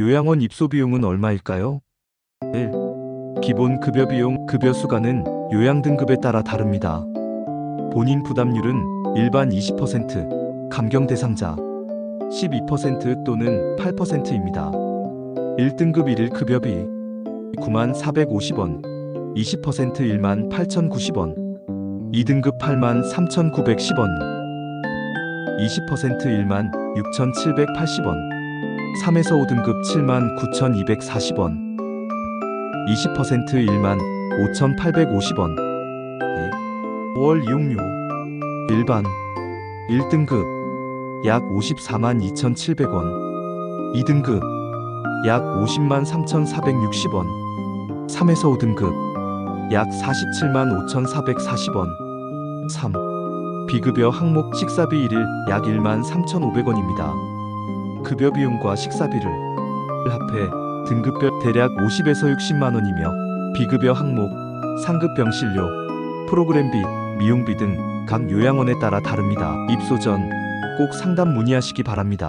요양원 입소 비용은 얼마일까요? 1. 기본 급여 비용 급여 수가는 요양 등급에 따라 다릅니다. 본인 부담률은 일반 20%, 감경 대상자 12% 또는 8%입니다. 1등급 1일 급여비 9만 450원, 20% 1만 8,090원, 2등급 8만 3,910원, 20% 1만 6,780원, 3에서 5등급 7만 9,240원, 20% 1만 5,850원, 5월 이용료 일반. 1등급. 약 54만 2,700원, 2등급. 약 50만 3,460원, 3에서 5등급. 약 47만 5,440원, 3. 비급여 항목 식사비 1일 약 1만 3,500원입니다. 급여 비용과 식사비를 합해 등급별 대략 50에서 60만 원이며 비급여 항목 상급 병실료, 프로그램비, 미용비 등 각 요양원에 따라 다릅니다. 입소 전 꼭 상담 문의하시기 바랍니다.